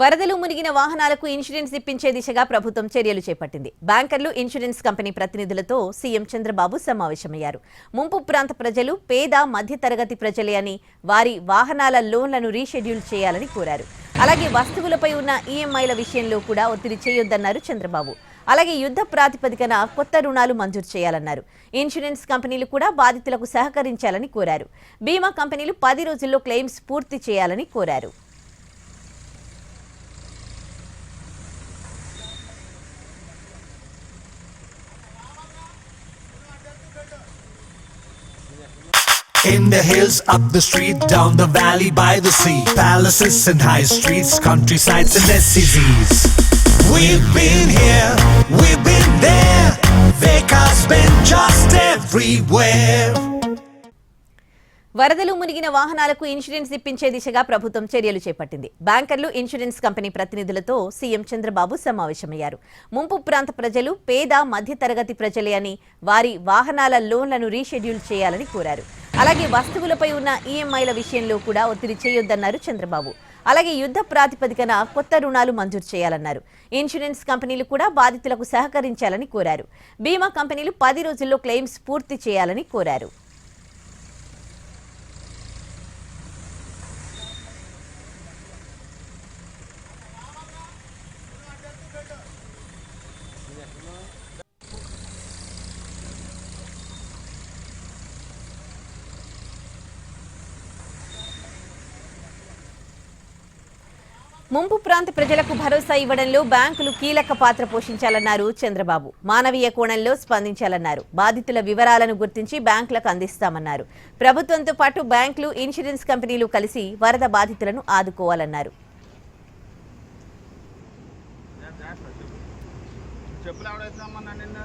వరదలు మునిగిన వాహనాలకు ఇన్సూరెన్స్ ఇప్పించే దిశగా ప్రభుత్వం చర్యలు చేపట్టింది. బ్యాంకర్లు ఇన్సూరెన్స్ కంపెనీ ప్రతినిధులతో సీఎం చంద్రబాబు సమావేశమయ్యారు. ముంపు ప్రాంత ప్రజలు పేద మధ్యతరగతి ప్రజలే అని వారి వాహనాల లోన్లను రీషెడ్యూల్ చేయాలని కోరారు. అలాగే వస్తువులపై ఉన్న ఈఎంఐల విషయంలో కూడా ఒత్తిడి చేయొద్దన్నారు చంద్రబాబు. అలాగే యుద్ధ ప్రాతిపదికన కొత్త రుణాలు మంజూరు చేయాలన్నారు. ఇన్సూరెన్స్ కంపెనీలు కూడా బాధితులకు సహకరించాలని కోరారు. బీమా కంపెనీలు పది రోజుల్లో క్లెయిమ్స్ పూర్తి చేయాలని కోరారు. In the hills, up the street, down the valley, by the sea. Palaces and high streets, countrysides and SCZs. We've been here, we've been there. Vekas been just everywhere. వరదలు మునిగిన వాహనాలకు ఇన్సూరెన్స్ ఇప్పించే దిశగా ప్రభుత్వం చర్యలు చేపట్టింది. బ్యాంకర్లు ఇన్సూరెన్స్ కంపెనీ ప్రతినిధులతో సీఎం చంద్రబాబు సమావేశమయ్యారు. ముంపు ప్రాంత ప్రజలు పేద మధ్యతరగతి ప్రజలే అని వారి వాహనాల లోన్లను రీషెడ్యూల్ చేయాలని కోరారు. అలాగే వస్తువులపై ఉన్న ఈఎంఐల విషయంలో కూడా ఒత్తిడి చేయొద్దన్నారు చంద్రబాబు. అలాగే యుద్ధ ప్రాతిపదికన కొత్త రుణాలు మంజూరు చేయాలన్నారు. ఇన్సూరెన్స్ కంపెనీలు కూడా బాధితులకు సహకరించాలని కోరారు. బీమా కంపెనీలు పది రోజుల్లో క్లెయిమ్స్ పూర్తి చేయాలని కోరారు. ముంపు ప్రాంత ప్రజలకు భరోసా ఇవ్వడంలో బ్యాంకులు కీలక పాత్ర పోషించాలన్నారు చంద్రబాబు. మానవీయ కోణంలో స్పందించాలన్నారు. బాధితుల వివరాలను గుర్తించి బ్యాంకులకు అందిస్తామన్నారు. ప్రభుత్వంతో పాటు బ్యాంకులు ఇన్సూరెన్స్ కంపెనీలు కలిసి వరద బాధితులను ఆదుకోవాలన్నారు. చెప్పులు ఎవడైతే అమ్మన్నా నిన్ను?